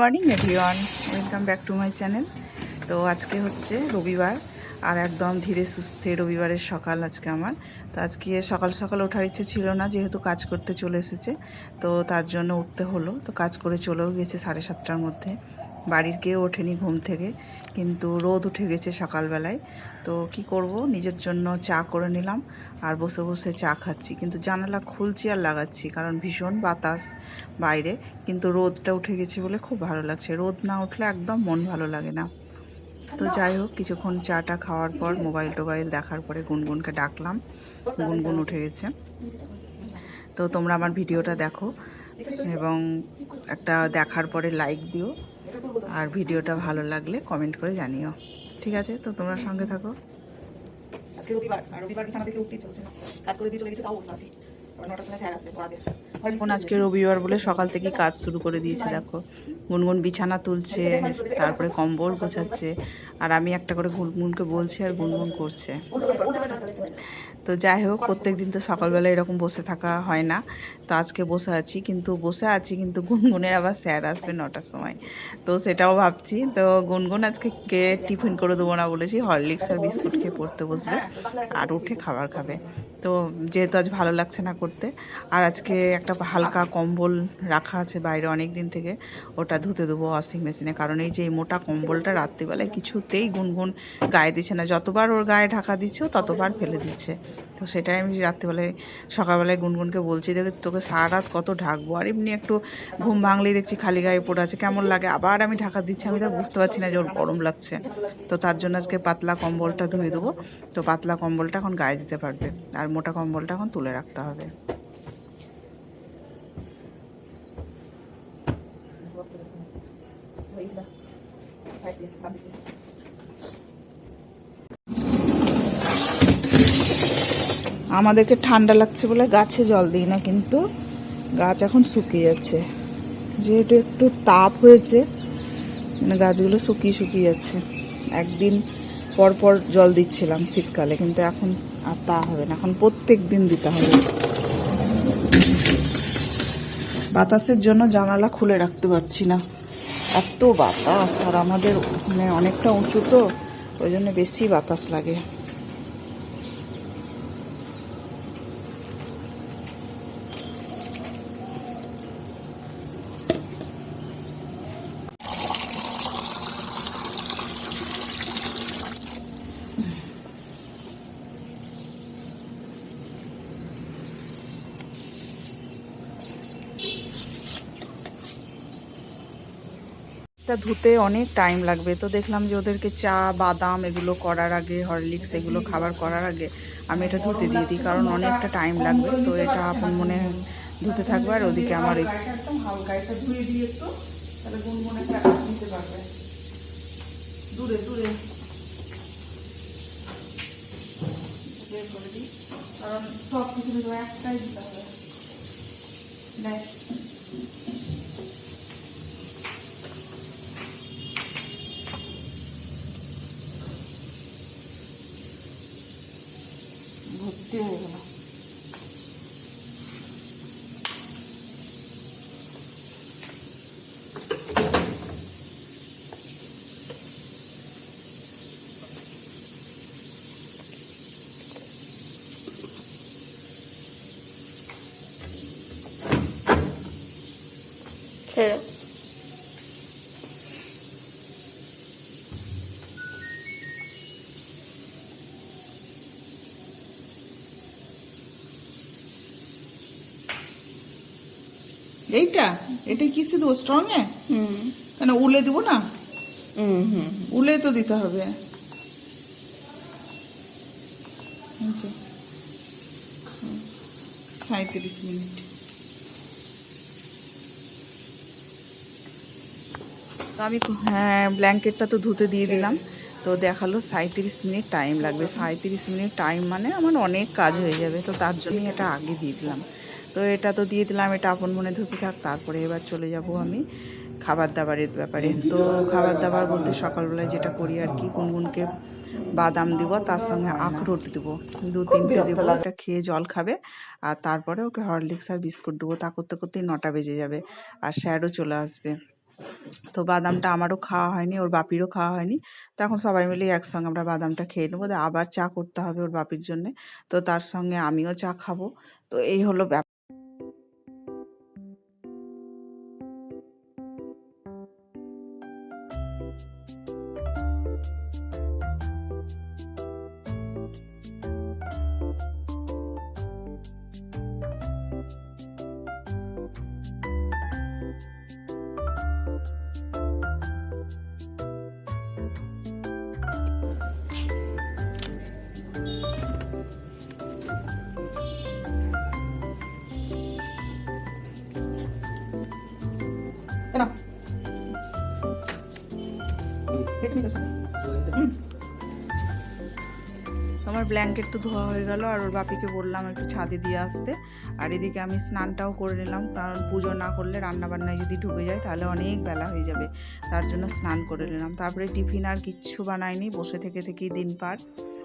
Morning everyone welcome back to my channel তো আজকে হচ্ছে রবিবার, আর একদম ধীরে সুস্থে রবিবারের সকাল আজকে আমার। তো আজকে সকাল সকাল ওঠার ইচ্ছে ছিল না, যেহেতু কাজ করতে চলে এসেছে, তো তার জন্য উঠতে হলো। তো কাজ করে চলেও গেছে সাড়ে সাতটার মধ্যে। বাড়ির কেউ ওঠেনি ঘুম থেকে কিন্তু রোদ উঠে গেছে সকালবেলায়। তো কি করব? নিজের জন্য চা করে নিলাম আর বসে বসে চা খাচ্ছি। কিন্তু জানালা খুলছি আর লাগাচ্ছি কারণ ভীষণ বাতাস বাইরে। কিন্তু রোদটা উঠে গেছে বলে খুব ভালো লাগছে। রোদ না উঠলে একদম মন ভালো লাগে না। তো যাই হোক কিছুক্ষণ চাটা খাওয়ার পর মোবাইল টোবাইল দেখার পরে গুনগুনকে ডাকলাম। গুনগুন উঠে গেছে। তো তোমরা আমার ভিডিওটা দেখো এবং একটা দেখার পরে লাইক দিও। আর ভিডিওটা ভালো লাগলে কমেন্ট করে জানিও। ঠিক আছে? তো তোমরা সঙ্গে থাকো। আজকে রবিবার আর রবিবার বিছানা থেকে উঠতেই চলছে। না কাজ করে দিয়ে চলে গেছে তাও বসে আছি। এখন আজকে রবিবার বলে সকাল থেকেই কাজ শুরু করে দিয়েছে দেখো। গুনগুন বিছানা তুলছে তারপরে কম্বল গোছাচ্ছে আর আমি একটা করে গুনগুনকে বলছি আর গুনগুন করছে। তো যাই হোক প্রত্যেক দিন তো সকালবেলা এরকম বসে থাকা হয় না। তো আজকে বসে আছি, কিন্তু বসে আছি, কিন্তু গুনগুনের আবার স্যার আসবে নটার সময়। তো সেটাও ভাবছি। তো গুনগুন আজকে কে টিফিন করে দেবো না বলেছি, হরলিক্স আর বিস্কুট খেয়ে পড়তে বসবে। আর উঠে খাবার খাবে। তো যেহেতু আজ ভালো লাগছে না করতে, আর আজকে একটা হালকা কম্বল রাখা আছে বাইরে অনেক দিন থেকে, ওটা ধুতে দেবো ওয়াশিং মেশিনে কারণ এই যে এই মোটা কম্বলটা রাত্রিবেলায় কিছুতেই গুনগুন গায়ে দিচ্ছে না। যতবার ওর গায়ে ঢাকা দিচ্ছে ততবার ফেলে দিচ্ছে। তো সেটাই আমি রাত্রিবেলায়, সকালবেলায় গুনগুনকে বলছি, দেখে, তোকে সারা রাত কত ঢাকবো? আর এমনি একটু ঘুম ভাঙলেই দেখছি খালি গায়ে পড়ে আছে, কেমন লাগে? আবার আমি ঢাকা দিচ্ছি, আমি তো বুঝতে পারছি না যে ওর গরম লাগছে। তো তার জন্য আজকে পাতলা কম্বলটা ধুয়ে দেবো। তো পাতলা কম্বলটা এখন গায়ে দিতে পারবে। আর মোটা কম্বলটা এখন তুলে রাখতে হবে। আমাদেরকে ঠান্ডা লাগছে বলে গাছে জল দিই না কিন্তু গাছ এখন শুকিয়ে যাচ্ছে। যেহেতু একটু তাপ হয়েছে মানে গাছগুলো শুকিয়ে শুকিয়ে যাচ্ছে। একদিন পর পর জল দিচ্ছিলাম শীতকালে, কিন্তু এখন আর তা হবে না। এখন প্রত্যেক দিন দিতে হবে। বাতাসের জন্য জানালা খুলে রাখতে পারছি না। এত বাতাস, আর আমাদের মানে অনেকটা উঁচু তো, ওই জন্য বেশি বাতাস লাগে। এটা ধুতে অনেক টাইম লাগবে। তো দেখলাম যে ওদেরকে চা, বাদাম এগুলো করার আগে, হরলিক্স এগুলো খাবার করার আগে আমি এটা ধুতে দিয়ে দিই, কারণ অনেকটা টাইম লাগবে। তো এটা আপন মনে ধুতে থাকবে আর ওদিকে আমার একদম হালকা এটা ধুয়ে দিয়ে একটু তাহলে পারবে দূরে দূরে কারণ সব কিছু একটাই দিতে হবে। ভর্তি হয়ে গেল ছেড়ে এইটা? এটা কিসে দেবো স্ট্রং এ কেন উলে দিব না? উলে তো দিতে হবে। সাঁইত্রিশ মিনিট। তো আমি হ্যাঁ ব্ল্যাঙ্কেটটা তো ধুতে দিয়ে দিলাম। তো দেখাল সাঁইত্রিশ মিনিট টাইম লাগবে। সাঁইত্রিশ মিনিট টাইম মানে আমার অনেক কাজ হয়ে যাবে। তো তার জন্যই এটা আগে দিয়ে দিলাম। তো এটা তো দিয়ে দিলাম এটা আপন মনে ধুতে থাক তারপরে এবার চলে যাব আমি খাবার দাবারের ব্যাপারে। তো খাবার দাবার বলতে সকালবেলায় যেটা করি আর কি গুনগুনকে বাদাম দিব তার সঙ্গে আখরোট দেবো। দু তিনটে দেবো ওটা খেয়ে জল খাবে আর তারপরে ওকে হরলিক্স আর বিস্কুট দেবো তা করতে করতেই নটা বেজে যাবে আর স্যারও চলে আসবে। তো বাদামটা আমারও খাওয়া হয়নি ওর বাপিরও খাওয়া হয়নি তো এখন সবাই মিলে একসঙ্গে আমরা বাদামটা খেয়ে নেব আবার চা করতে হবে ওর বাপির জন্যে তো তার সঙ্গে আমিও চা খাব। তো এই হলো ব্যাপার। আমার ব্ল্যাঙ্কেট তো ধোয়া হয়ে গেল আর ওর বাপিকে বললাম একটু ছাদে দিয়ে আসতে। আর এদিকে আমি স্নানটাও করে নিলাম, কারণ পুজো না করলে রান্নাবান্নায় যদি ঢুকে যায় তাহলে অনেক বেলা হয়ে যাবে, তার জন্য স্নান করে নিলাম। তারপরে টিফিন আর কিচ্ছু বানায়নি বসে থেকে থেকেই দিন পার।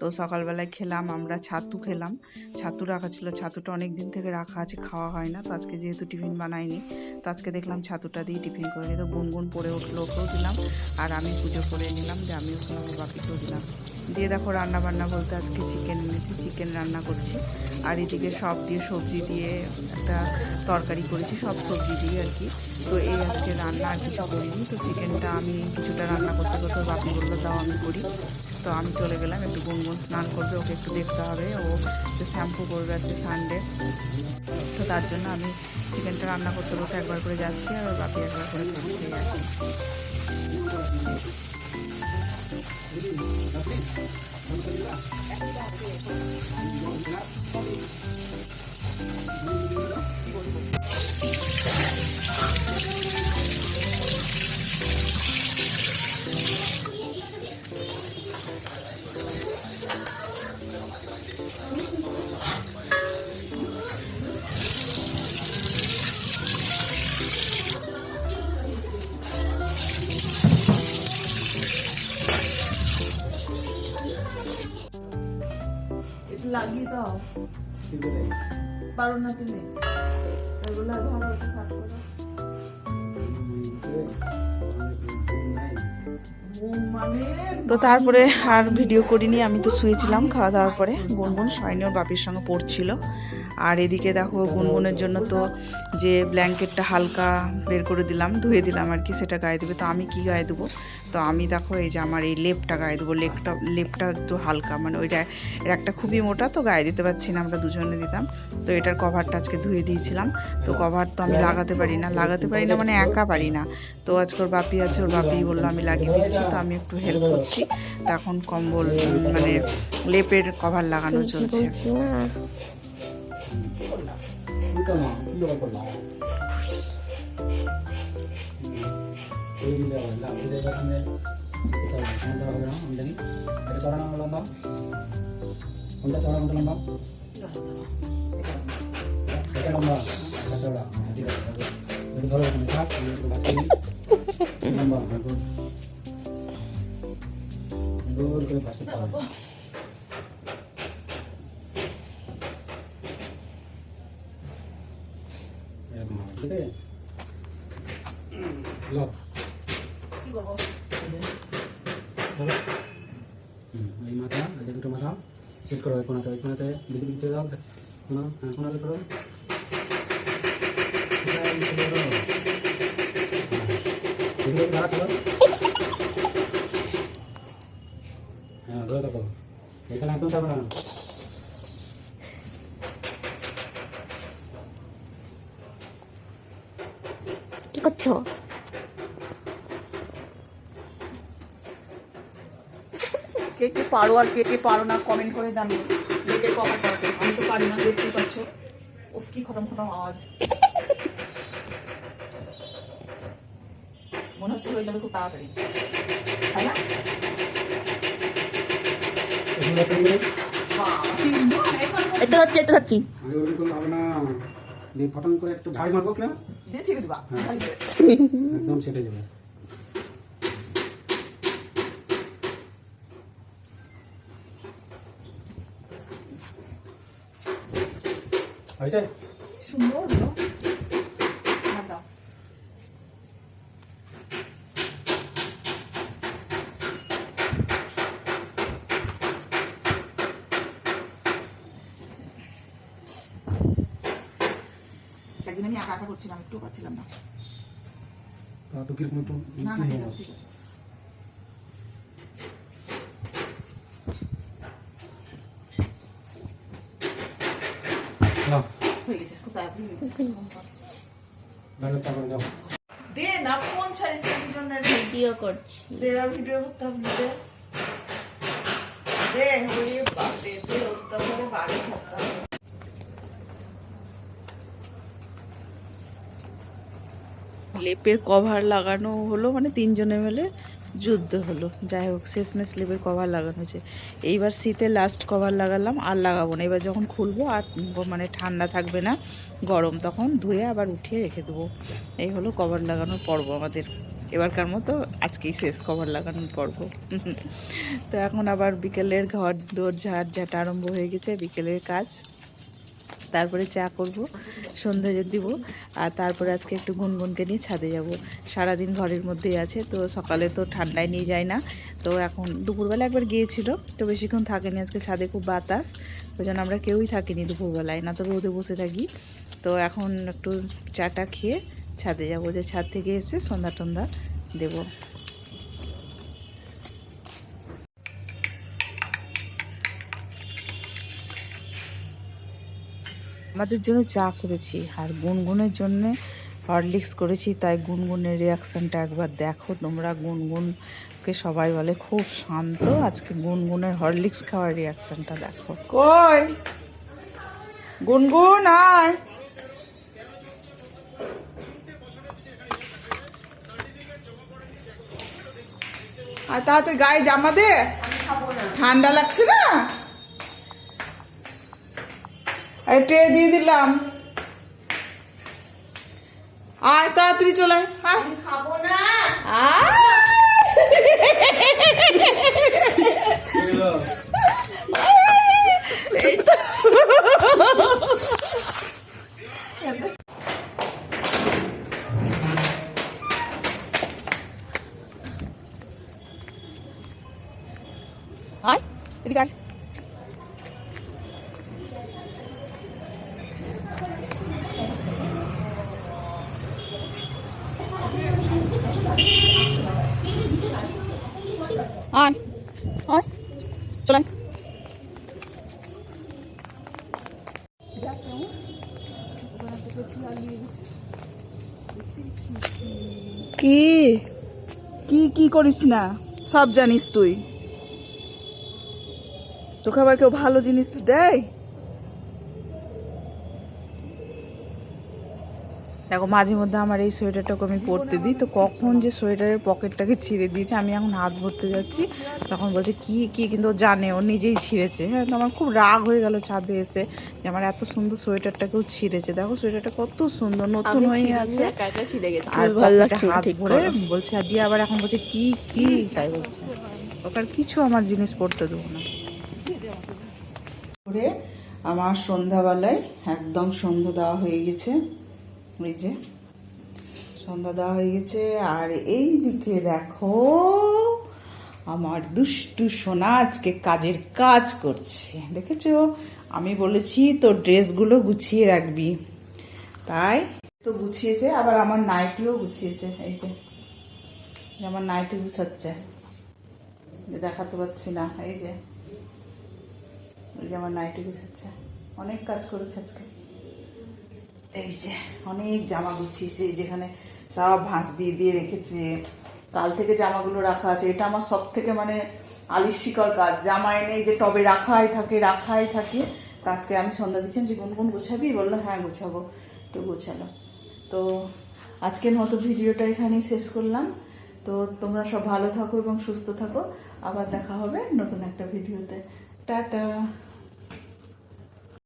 তো সকালবেলায় খেলাম, আমরা ছাতু খেলাম। ছাতু রাখা ছিল, ছাতুটা অনেক দিন থেকে রাখা আছে, খাওয়া হয় না। তো আজকে যেহেতু টিফিন বানাইনি, তো আজকে দেখলাম ছাতুটা দিয়ে টিফিন করে তো গুনগুন পরে উঠল, ওকেও দিলাম। আর আমি পুজো করে নিলাম, যে আমিও খেলাম ওর বাপিকেও দিলাম। দিয়ে দেখো রান্না বান্না বলতে আজকে চিকেন এনেছি, চিকেন রান্না করছি। আর এদিকে সব দিয়ে সবজি দিয়ে একটা তরকারি করেছি, সব সবজি দিয়ে আর কি। তো এই আজকে রান্না আর কিছু করিনি, তো চিকেনটা আমি কিছুটা রান্না করতে করতে বাপি বলল, দাও, আমি করি। তো আমি চলে গেলাম, একটু গুনগুন স্নান করবে, ওকে একটু দেখতে হবে। ও শ্যাম্পু করবে আজকে সানডে তো তার জন্য আমি চিকেনটা রান্না করতে করতে একবার করে যাচ্ছি আর বাপি একবার করে এই আর কি। একটু লাগিয়ে দাও। পারো না তুমি। এগুলো ধরো একটু করো মানে তো তারপরে আর ভিডিও করিনি আমি তো শুয়েছিলাম খাওয়া দাওয়ার পরে। বোন শয়নি ওর বাপির সঙ্গে পড়ছিল। আর এদিকে দেখো গুনগুনের জন্য তো যে ব্ল্যাঙ্কেটটা হালকা বের করে দিলাম ধুয়ে দিলাম আর কি সেটা গায়ে দেবে। তো আমি কি গায়ে দেবো? তো আমি দেখো এই যে আমার এই লেপটা গায়ে দেবো। লেপটা লেপটা একটু হালকা মানে ওইটা এর একটা খুবই মোটা তো গায়ে দিতে পারছি না আমরা দুজনে দিতাম। তো এটার কভারটা আজকে ধুয়ে দিয়েছিলাম। তো কভার তো আমি লাগাতে পারি না লাগাতে পারি না মানে একা পারি না। তো আজকে ওর বাপি আছে ওর বাপি বলল আমি লাগিয়ে দিচ্ছি তো আমি একটু হেল্প করছি। তো এখন কম্বল মানে লেপের কভার লাগানো চলছে। দুটো না কি জোগাড় করলাম এই যে লাভ হয়ে যায় এখানে কোথাও সমান ধরা হবে না আমদানি এটা চড়া না লম্বা কোনটা চড়া কোনটা লম্বা এটা লম্বা এটা চড়া আচ্ছা, ঠিক আছে তারপর এটা ধরো এখানে থাক আমি একটু বাঁচিয়ে নিই। লম্বা গুড গোল করে পাশ করতে হবে এরকম হবে। ঠিক আছে? কি এই মাথা এই দুটো মাথা সেট করো এই কোনাতে ওই কোনাতে দিকে দিকে দাও কোনা হ্যাঁ কোনাতে করো। হ্যাঁ। এদিকে ধরে থাকো। এখানে একদম যাবে না কি করছ কে কে পারো আর কে কে পারো না কমেন্ট করে জানিও। লেপে কভার করতে আমি তো পারি না দেখতেই পাচ্ছ। উফ কি খটম খটম আওয়াজ। মনে হচ্ছে হয়ে যাবে খুব তাড়াতাড়ি। তাই না? এটা হচ্ছে এটা হচ্ছে। আমি ওরকম হবে না দিয়ে ফটন করে একটু ঝাড়ি মারবো কেউ দিয়ে ছেড়ে দিবা একদম সেটে যাবে হয়েছে সুন্দর হলো হাসা সারাদিন আমি একা একা করছিলাম একটু পারছিলাম না। তো কীরকম একটু না না ঠিক আছে ঠিক আছে। নাও গেছে খুব তাড়াতাড়ি গেছে। বাইরে তারপরে যাও। দে না ফোন ছাড়িস কি জন্য ভিডিও করছি। দে আর ভিডিও করতে হবে দে। দে বাপরে দে ওটা করে বাড়ি থাকতে হবে। লেপের কভার লাগানো হলো মানে তিনজনে মিলে যুদ্ধ হলো। যাই হোক, শেষমেশ লেপের কভার লাগানো হয়েছে। এইবার শীতে লাস্ট কভার লাগালাম, আর লাগাবো না। এবার যখন খুলবো, আর মানে ঠান্ডা থাকবে না, গরম, তখন ধুয়ে আবার উঠিয়ে রেখে দেবো। এই হলো কভার লাগানোর পর্ব আমাদের। এবারকার মতো আজকেই শেষ কভার লাগানোর পর্ব। তো এখন আবার বিকেলের ঘর দোর ঝাড় ঝাঁট আরম্ভ হয়ে গেছে, বিকেলের কাজ। তারপরে চা করব সন্ধে দিব, আর তারপরে আজকে একটু গুনগুনকে নিয়ে ছাদে যাব। সারাদিন ঘরের মধ্যেই আছে, তো সকালে তো ঠান্ডায় নিয়ে যায় না। তো এখন দুপুরবেলা একবার গিয়েছিল, তো বেশিক্ষণ থাকেনি আজকে ছাদে, খুব বাতাস। ওই জন্য আমরা কেউই থাকিনি দুপুরবেলায়, না তো রোদে বসে থাকি। তো এখন একটু চাটা খেয়ে ছাদে যাব, যে ছাদ থেকে এসে সন্ধ্যা টন্ধা দেবো। আমাদের জন্য চা করেছি আর গুনগুনের জন্যে হরলিক্স করেছি, তাই গুনগুনের রিয়াকশানটা একবার দেখো। তোমরা গুনগুনকে সবাই বলে খুব শান্ত। আজকে গুনগুনের হরলিক্স খাওয়ার রিয়াকশনটা দেখো। কই? গুনগুন, আয়। আর তাড়াতাড়ি গায়ে জামা দে। ঠান্ডা লাগছে না? এই ট্রে দিয়ে দিলাম। আর তাড়াতাড়ি চলে আয়, খাব না। এই আয় চল কি? কি কি করিস না? সব জানিস তুই। তোকে আবার কেউ ভালো জিনিস দেয়? দেখো মাঝে মধ্যে আমার এই সোয়েটারটাকে আমি পরতে দিই। তো কখন যে সোয়েটারের পকেটটাকে ছিঁড়ে দিয়েছে আমি এখন হাত ভরতে যাচ্ছি। তখন বলছে কি কি? কিন্তু ও জানে ও নিজেই ছিঁড়েছে। হ্যাঁ তো আমার খুব রাগ হয়ে গেল ছাদে এসে যে আমার এত সুন্দর সোয়েটারটাকেও ছিঁড়েছে। দেখো সোয়েটারটা কত সুন্দর নতুন হয়ে আছে আর হাত ঠিক ভরে বলছে আর দিয়ে আবার এখন বলছে কি কি? তাই বলছে। ওকার কিছু আমার জিনিস পড়তে দেবো না। করে আমার সন্ধ্যাবেলায় একদম সন্ধ্যা দেওয়া হয়ে গেছে। ওই যে, সন্ধ্যা দেওয়া হয়ে গেছে, আর এই দিকে দেখো, আমার দুষ্টু সোনা আজকে কাজের কাজ করছে। দেখেছ? আমি বলেছি, তোর ড্রেসগুলো গুছিয়ে রাখবি। তাই তো গুছিয়েছে, আবার আমার নাইটিও গুছিয়েছে, এই যে, এই আমার নাইটি গুছাচ্ছে। দেখাতে পাচ্ছি না, এই যে ওই যে আমার নাইটি গুছাচ্ছে। অনেক কাজ করেছে আজকে। এই যে, অনেক জামা গুছিয়েছে যেখানে সব ভাঁজ দিয়ে দিয়ে রেখেছে। কাল থেকে জামাগুলো রাখা আছে। এটা আমার সব থেকে মানে আলিশিকর কাজ। জামা এনে যে টবে রাখাই থাকে রাখাই থাকে। তো আজকে আমি সন্ধ্যা দিচ্ছেন, যে কোন কোন গোছাবি? বলল হ্যাঁ গোছাবো। তো গোছালো। তো আজকের মতো ভিডিওটা এখানেই শেষ করলাম। তো তোমরা সব ভালো থাকো এবং সুস্থ থাকো। আবার দেখা হবে নতুন একটা ভিডিওতে। টাটা!